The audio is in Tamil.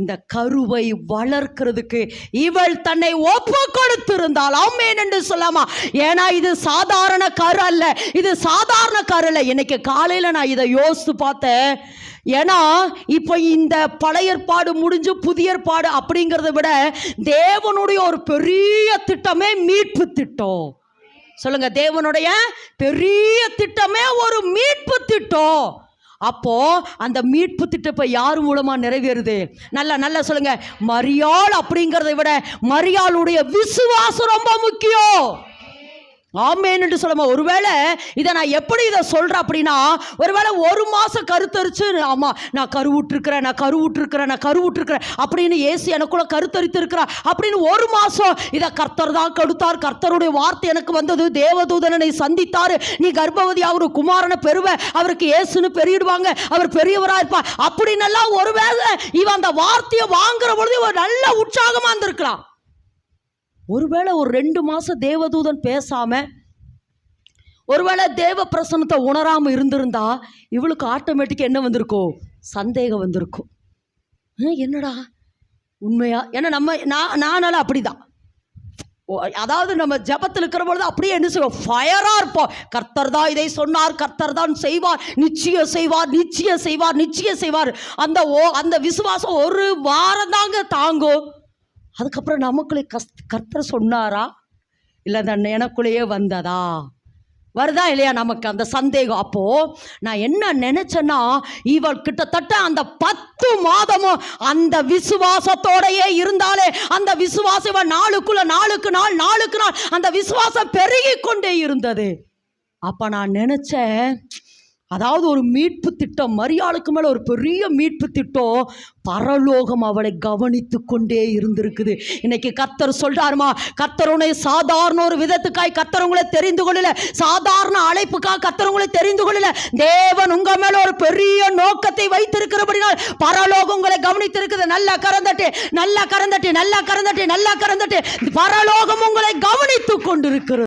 இந்த கருவை வளர்க்கிறதுக்கு இவள் தன்னை ஒப்பு கொடுத்திருந்தாள் ஆமேன் என்று சொல்லாமா? ஏன்னா இது சாதாரண கரு அல்ல. இது சாதாரண கரு அல்ல. இன்னைக்கு காலையில் நான் இதை யோசித்து பார்த்தேன். ஏன்னா இப்போ இந்த பழையற்பாடு முடிஞ்சு புதிய ஏற்பாடு அப்படிங்கிறத விட தேவனுடைய ஒரு பெரிய திட்டமே மீட்பு திட்டம். சொல்லுங்க தேவனுடைய பெரிய திட்டமே ஒரு மீட்பு திட்டம். அப்போ அந்த மீட்பு திட்டம் இப்போ யார் மூலமா நிறைவேறுது? நல்லா நல்லா சொல்லுங்க. மரியாள் அப்படிங்கிறத விட மரியாளுடைய விசுவாசம் ரொம்ப முக்கியம். ஆமேன்னு சொல்லுமா ஒருவேளை இதை நான் எப்படி இதை சொல்கிறேன் அப்படின்னா ஒருவேளை ஒரு மாதம் கருத்தரிச்சு ஆமாம் நான் கருவுட்டிருக்கிறேன் நான் கருவுட்டிருக்கிறேன் நான் கருவுட்டிருக்கிறேன் அப்படின்னு ஏசு எனக்குள்ள கருத்தரித்து இருக்கிறா அப்படின்னு ஒரு மாதம் இதை கர்த்தர் தான் கொடுத்தார். கர்த்தருடைய வார்த்தை எனக்கு வந்தது. தேவதூதனனை சந்தித்தார். நீ கர்ப்பவதி அவர் குமாரனை பெறுவ. அவருக்கு ஏசுன்னு பெரியிடுவாங்க. அவர் பெரியவராக இருப்பார். அப்படின்னெல்லாம் ஒருவேளை இவன் அந்த வார்த்தையை வாங்குற பொழுது ஒரு நல்ல உற்சாகமாக இருந்திருக்கலாம் ஒருவேளை ஒரு ரெண்டு மாதம் தேவதூதன் பேசாமல் ஒருவேளை தேவ பிரசன்னத்தை உணராமல் இருந்திருந்தா இவளுக்கு ஆட்டோமேட்டிக்காக என்ன வந்திருக்கும்? சந்தேகம் வந்திருக்கும். என்னடா? உண்மையா? ஏன்னா நம்ம நான் நானால அப்படிதான். ஓ, அதாவது நம்ம ஜெபத்தில் இருக்கிற பொழுது அப்படியே என்ன செய்வோம்? ஃபயராக இருப்போம். கர்த்தர் தான் இதை சொன்னார் கர்த்தர் தான் செய்வார் நிச்சயம் செய்வார் நிச்சயம் செய்வார் நிச்சயம் செய்வார். அந்த ஓ அந்த விசுவாசம் ஒரு வாரம் தாங்க தாங்கும். அதுக்கப்புறம் நமக்குள்ளே கஸ் கர்த்தர் சொன்னாரா? இல்லை அந்த எனக்குள்ளேயே வந்ததா? வருதா இல்லையா நமக்கு அந்த சந்தேகம்? அப்போ நான் என்ன நினைச்சேன்னா இவள் கிட்டத்தட்ட அந்த பத்து மாதமும் அந்த விசுவாசத்தோடையே இருந்தாலே அந்த விசுவாசம் இவள் நாளுக்குள்ள நாளுக்கு நாள் நாளுக்கு நாள் அந்த விசுவாசம் பெருகி கொண்டே இருந்தது. அப்போ நான் நினைச்சேன் அதாவது ஒரு மீட்பு திட்டம் மரியாளுக்கு மேலே ஒரு பெரிய மீட்பு திட்டம் பரலோகம் அவளை கவனித்து கொண்டே இருந்திருக்குது. இன்னைக்கு கத்தர் சொல்றாருமா கத்தர் உன்னை சாதாரண ஒரு விதத்துக்காய் கத்தர் உங்களை தெரிந்து கொள்ளல. சாதாரண அழைப்புக்காக கத்தர் உங்களை தெரிந்து கொள்ளல. தேவன் உங்க மேல ஒரு பெரிய நோக்கத்தை வைத்திருக்கிறபடினால் பரலோகம் உங்களை கவனித்திருக்குது. நல்லா கறந்தட்டு நல்லா கறந்தட்டு நல்லா கறந்தட்டு நல்லா கறந்தட்டு பரலோகம் உங்களை கவனித்து கொண்டிருக்கிறது.